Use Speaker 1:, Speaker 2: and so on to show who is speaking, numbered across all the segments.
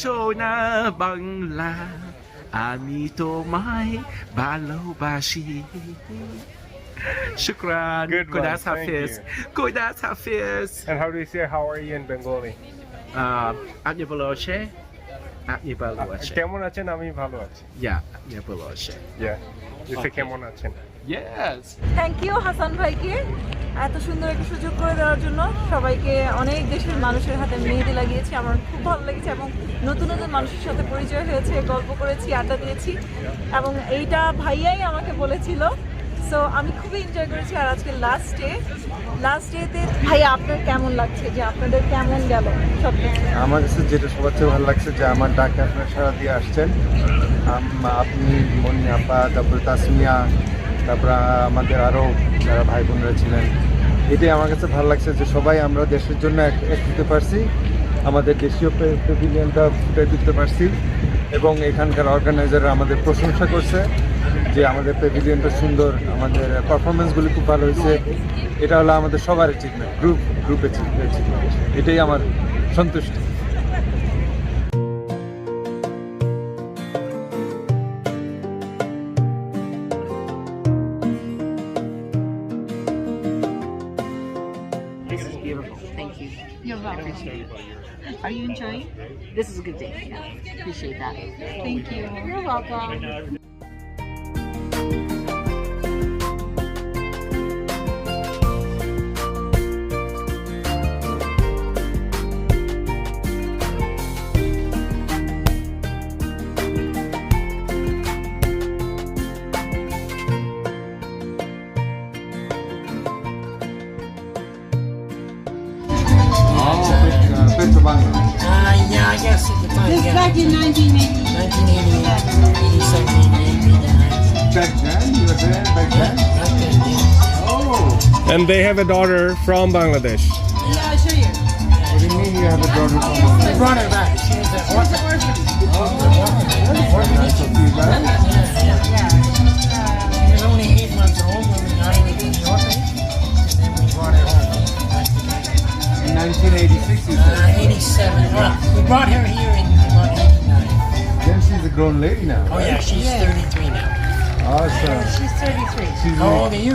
Speaker 1: সোনা বাংলা আমি তোমায় ভালোবাসি শুক্রান
Speaker 2: Good one, thank
Speaker 1: Hafiz
Speaker 2: you.
Speaker 1: কুদাস Hafiz
Speaker 2: And how do you say how are you in Bengali?
Speaker 1: আপনি ভালো আছে আপনি ভালো আছে
Speaker 2: কেমন আছেন আমি ভালো আছি
Speaker 1: ইয়া আপনি ভালো আছে
Speaker 2: Yeah. You say কেমন আছেন?
Speaker 1: ইয়েস
Speaker 3: থ্যাংক ইউ হাসান ভাইকে এত সুন্দর একটা সুযোগ করে দেওয়ার জন্য। সবাইকে অনেক দেশের মানুষের হাতে মেহেদি লাগিয়েছি। আমার খুব ভালো লেগেছে এবং নতুন নতুন মানুষের সাথে পরিচয় হয়েছে গল্প করেছি আড্ডা দিয়েছি এবং এইটা ভাইয়াই আমাকে বলেছিল। সো আমি খুবই এনজয় করেছি আর আজকে লাস্ট ডে লাস্ট ডেতে ভাইয়া আপনার কেমন লাগছে? যে আপনাদের কেমন গেল সব
Speaker 4: আমার কাছে যেটা সবার চেয়ে ভালো লাগছে যে আমার ডাকে আপনারা সারা দিয়ে আসছেন। আপনি মনি আপা তারপরে তাসমিয়া তারপরে আমাদের আরও যারা ভাই বোনরা ছিলেন, এটাই আমার কাছে ভালো লাগছে যে সবাই আমরা দেশের জন্য এক দিতে পারছি, আমাদের দেশীয় প্যাভিলিয়নটা ফুটে তুলতে পারছি এবং এখানকার অর্গানাইজাররা আমাদের প্রশংসা করছে যে আমাদের প্যাভিলিয়নটা সুন্দর, আমাদের পারফরমেন্সগুলি খুব ভালো হয়েছে। এটা হলো আমাদের সবার অ্যাচিভমেন্ট গ্রুপ গ্রুপ অ্যাচিভমেন্ট এটাই আমার সন্তুষ্টি।
Speaker 5: Are you enjoying? This is a good day. Yeah. Appreciate that. Thank you. You're welcome.
Speaker 6: This
Speaker 7: yeah.
Speaker 6: back in 1980.
Speaker 7: 1988, 87, 88, 89.
Speaker 4: back then you were there back then
Speaker 7: Back then, yeah.
Speaker 4: oh
Speaker 2: And they have a daughter from Bangladesh.
Speaker 6: Yeah, I'll show you.
Speaker 4: what do you mean you have a daughter from
Speaker 7: We
Speaker 4: Bangladesh?
Speaker 7: brought her back. She was at orphan.
Speaker 4: Nice of you, right? 1986 you said
Speaker 7: Uh, 87. Well, we brought her here in about 89.
Speaker 4: then she's a grown lady now
Speaker 7: Oh, yeah, she's 33 now.
Speaker 4: awesome
Speaker 6: She's 33.
Speaker 4: she's
Speaker 7: How old are you?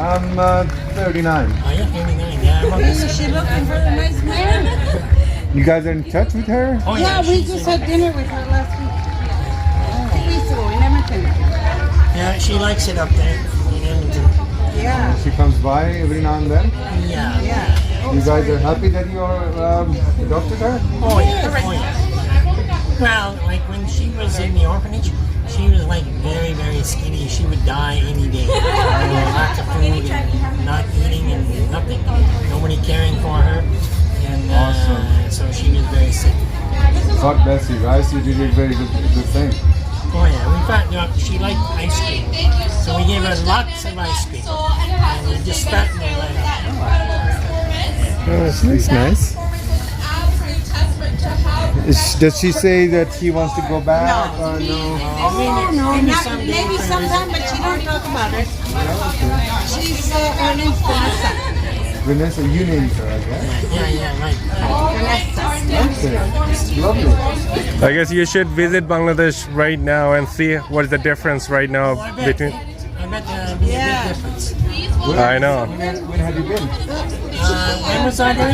Speaker 4: I'm uh, 39
Speaker 7: Oh, you're 39. Yeah, I'm about
Speaker 6: Is she looking for the nice man?
Speaker 4: you guys are in touch with her
Speaker 7: Oh,
Speaker 6: Yeah, we just had dinner with her last week. Two weeks ago in Edmonton.
Speaker 7: Yeah, she likes it up there in Edmonton.
Speaker 6: Yeah.
Speaker 4: she comes by every now and then
Speaker 7: Yeah.
Speaker 4: You guys are happy that you are um, adopted her
Speaker 7: Oh yeah, oh yeah. Well, like when she was in the orphanage, she was like very, very skinny. She would die any day. Know, lots of food and not eating and nothing. Nobody caring for her. And uh,
Speaker 4: Awesome.
Speaker 7: so she was very sick.
Speaker 4: Fuck Bessie, guys you did a very good, good thing
Speaker 7: Oh yeah, we found out she liked ice cream. So we gave her lots of ice cream. And we just fattened her right up.
Speaker 4: Oh, she looks nice. Is, does she say that she wants to go back or no?
Speaker 7: Oh, maybe,
Speaker 6: No,
Speaker 7: maybe
Speaker 6: not,
Speaker 7: someday
Speaker 6: maybe sometime, but she don't talk about it. She's, uh, her name's Vanessa.
Speaker 4: Vanessa, you named her, I guess.
Speaker 7: Yeah, yeah, right.
Speaker 6: Vanessa.
Speaker 4: Okay. Lovely.
Speaker 2: I guess you should visit Bangladesh right now and see what's the difference right now
Speaker 7: Oh, I bet,
Speaker 2: between.
Speaker 7: I bet there'll be
Speaker 6: Yeah.
Speaker 7: a big difference.
Speaker 2: I know.
Speaker 4: When, when have you been?
Speaker 7: When was I there?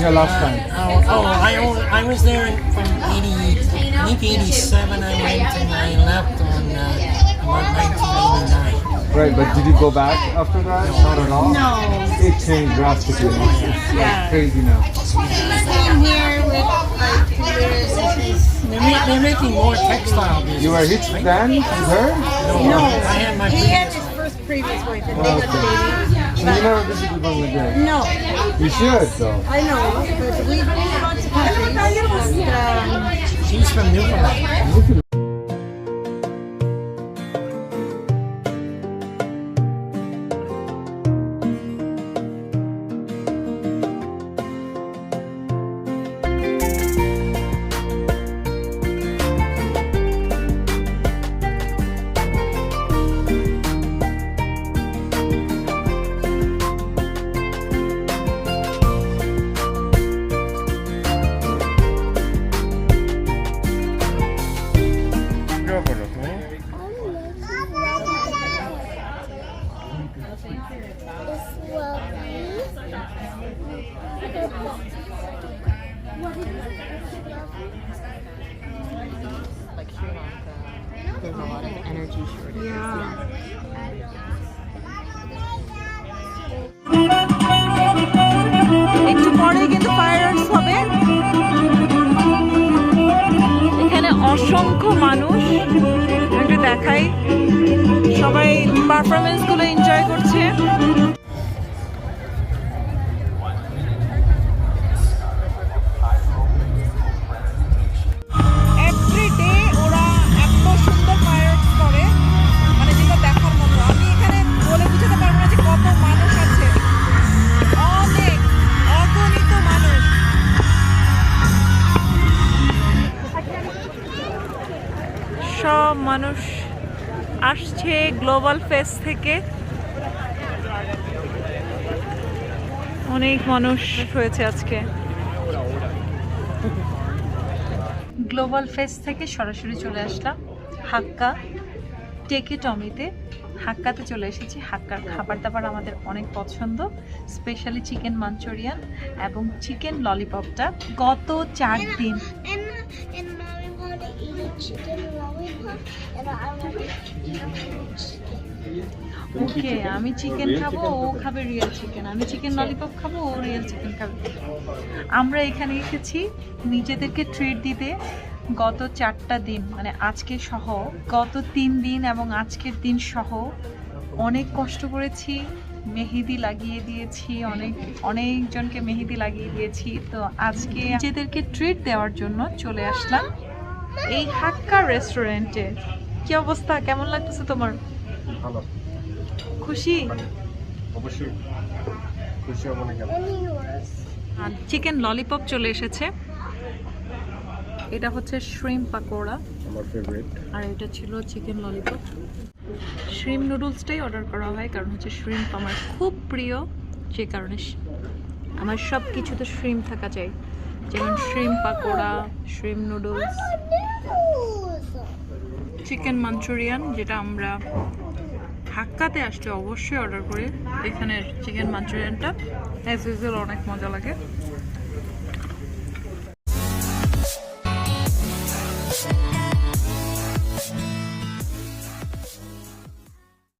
Speaker 4: Yeah, last time.
Speaker 7: Oh, oh I, o- I was there in- from 80, I think 87 I went and I left on uh, about 1989.
Speaker 4: Right, but did you go back after that? Not at all?
Speaker 6: No.
Speaker 4: It changed drastically. It's
Speaker 6: Yeah.
Speaker 4: crazy now.
Speaker 6: Came here with like two years and she's
Speaker 7: They're, ma- they're making more textile business.
Speaker 4: You were hitched then with her?
Speaker 7: No, I had my
Speaker 6: He had his first previous wife and
Speaker 4: Oh,
Speaker 6: they got
Speaker 4: okay. So you
Speaker 6: dating.
Speaker 4: never visited Bangladesh?
Speaker 6: No,
Speaker 4: You should though.
Speaker 6: I know, but we've been to lots of countries. And, um,
Speaker 7: She's from Newfoundland.
Speaker 5: Like Sri Lanka, there's a lot of energy shortages.
Speaker 3: একটু পরে কিন্তু fire arts হবে। এখানে অসংখ্য মানুষ একটু দেখাই। সবাই পারফরমেন্সগুলো এনজয় করছে। আসছে গ্লোবাল ফেস থেকে। অনেক মানুষ হয়েছে আজকে। গ্লোবাল ফেস থেকে সরাসরি চলে আসলাম হাক্কা টেকে টমিতে। হাক্কাতে চলে এসেছি। হাক্কার খাবার দাবার আমাদের অনেক পছন্দ স্পেশালি চিকেন মাঞ্চুরিয়ান এবং চিকেন ললিপপটা গত চার দিন ওকে আমি চিকেন খাব ও খাবে। রিয়েল চিকেন আমি চিকেন ললিপপ খাব ও রিয়েল চিকেন খাবে। আমরা এখানে এসেছি নিজেদেরকে ট্রিট দিতে গত চারটা দিন মানে আজকে সহ গত তিন দিন এবং আজকের দিন সহ অনেক কষ্ট করেছি মেহেদি লাগিয়ে দিয়েছি অনেক অনেকজনকে মেহেদি লাগিয়ে দিয়েছি। তো আজকে নিজেদেরকে ট্রিট দেওয়ার জন্য চলে আসলাম। এই হাক্কা রেস্টুরেন্টে কি অবস্থা? কেমন লাগতেছে তোমার?
Speaker 2: ভালো।
Speaker 3: খুশি?
Speaker 2: অবশ্যই হব.
Speaker 3: চিকেন ললিপপ চলে এসেছে। এটা হচ্ছে শ্রিম পাকোড়া।
Speaker 2: আমার ফেভারিট
Speaker 3: আর এটা ছিল চিকেন ললিপপ শ্রিম নুডলসটাই অর্ডার করা হয় কারণ হচ্ছে শ্রিম্প আমার খুব প্রিয়। যে কারণে আমার সব কিছুতে শ্রিম থাকা চাই। যেমন shrimp pakora shrimp noodles chicken Manchurian যেটা আমরা হাক্কাতে আসলে অবশ্যই অর্ডার করি। এখানের চিকেন মাঞ্চুরিয়ানটা অ্যাজ ইউজুয়াল অনেক মজা লাগে।